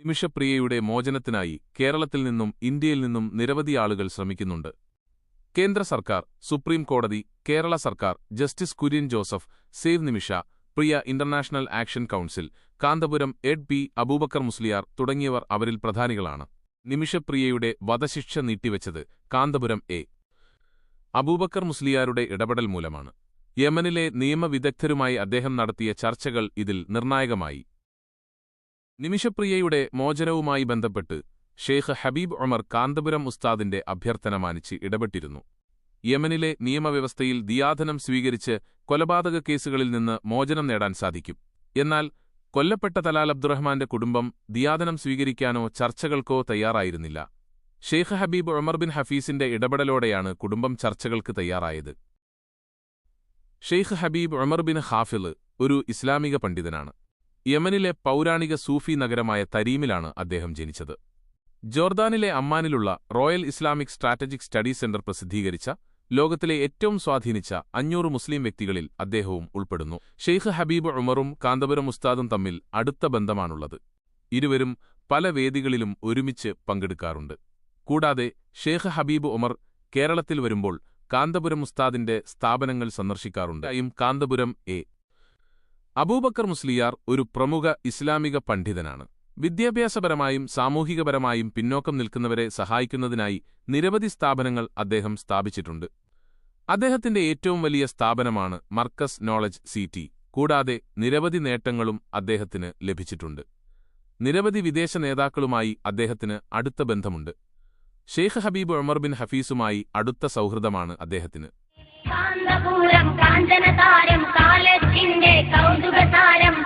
നിമിഷപ്രിയയുടെ മോചനത്തിനായി കേരളത്തിൽ നിന്നും ഇന്ത്യയിൽ നിന്നും നിരവധി ആളുകൾ ശ്രമിക്കുന്നുണ്ട്. കേന്ദ്ര സർക്കാർ സുപ്രീം കോടതി കേരള സർക്കാർ justice Kurian Joseph save Nimisha Priya international action council Kanthapuram Ed P Aboobacker Musliyar തുടങ്ങിയവർ അവരിൽ പ്രധാനികളാണ്. നിമിഷപ്രിയയുടെ വധശിക്ഷ നീട്ടിവെച്ചത് കാന്തപുരം എ. അബൂബക്കർ മുസ്ലിയാരുടെ ഇടപെടൽ മൂലമാണ്. യമനിലെ നിയമവിദഗ്ധരുമായി അദ്ദേഹം നടത്തിയ ചർച്ചകൾ ഇതിൽ നിർണായകമായി. നിമിഷപ്രിയയുടെ മോചനവുമായി ബന്ധപ്പെട്ട് ഷെയ്ഖ് ഹബീബ് ഒമർ കാന്തപുരം ഉസ്താദിന്റെ അഭ്യർത്ഥന മാനിച്ച് ഇടപെട്ടിരുന്നു. യമനിലെ നിയമവ്യവസ്ഥയിൽ ദിയാധനം സ്വീകരിച്ച് കൊലപാതക കേസുകളിൽ നിന്ന് മോചനം നേടാൻ സാധിക്കും. എന്നാൽ കൊല്ലപ്പെട്ട തലാൽ അബ്ദുറഹ്മാന്റെ കുടുംബം ദിയാദനം സ്വീകരിക്കാനോ ചർച്ചകൾക്കോ തയ്യാറായിരുന്നില്ല. ഷെയ്ഖ് ഹബീബ് ഒമർ ബിൻ ഹഫീസിന്റെ ഇടപെടലോടെയാണ് കുടുംബം ചർച്ചകൾക്ക് തയ്യാറായത്. Sheikh Habib Omar bin Hafiz ഒരു ഇസ്ലാമിക പണ്ഡിതനാണ്. യമനിലെ പൗരാണിക സൂഫി നഗരമായ തരീമിലാണ് അദ്ദേഹം ജനിച്ചത്. ജോർദാനിലെ അമ്മാനിലുള്ള royal Islamic strategic study centre പ്രസിദ്ധീകരിച്ച ലോകത്തിലെ ഏറ്റവും സ്വാധീനിച്ച അഞ്ഞൂറ് മുസ്ലിം വ്യക്തികളിൽ അദ്ദേഹവും ഉൾപ്പെടുന്നു. ഷെയ്ഖ് ഹബീബ് ഉമറും കാന്തപുരം ഉസ്താദും തമ്മിൽ അടുത്ത ബന്ധമാണുള്ളത്. ഇരുവരും പല വേദികളിലും ഒരുമിച്ച് പങ്കെടുക്കാറുണ്ട്. കൂടാതെ ഷെയ്ഖ് ഹബീബ് ഉമർ കേരളത്തിൽ വരുമ്പോൾ കാന്തപുരം ഉസ്താദിന്റെ സ്ഥാപനങ്ങൾ സന്ദർശിക്കാറുണ്ട്. കാന്തപുരം എ. അബൂബക്കർ മുസ്ലിയാർ ഒരു പ്രമുഖ ഇസ്ലാമിക പണ്ഡിതനാണ്. വിദ്യാഭ്യാസപരമായും സാമൂഹികപരമായും പിന്നോക്കം നിൽക്കുന്നവരെ സഹായിക്കുന്നതിനായി നിരവധി സ്ഥാപനങ്ങൾ അദ്ദേഹം സ്ഥാപിച്ചിട്ടുണ്ട്. അദ്ദേഹത്തിന്റെ ഏറ്റവും വലിയ സ്ഥാപനമാണ് മർക്കസ് നോളജ് സിറ്റി കൂടാതെ നിരവധി നേട്ടങ്ങളും അദ്ദേഹത്തിന് ലഭിച്ചിട്ടുണ്ട്. നിരവധി വിദേശ നേതാക്കളുമായി അദ്ദേഹത്തിന് അടുത്ത ബന്ധമുണ്ട്. ഷെയ്ഖ് ഹബീബ് ഉമർ ബിൻ ഹഫീസുമായി അടുത്ത സൗഹൃദമാണ് അദ്ദേഹത്തിന്. കാന്തപുരം കാഞ്ചനതാരം കാലത്തിന്റെ കൗതുകതാരം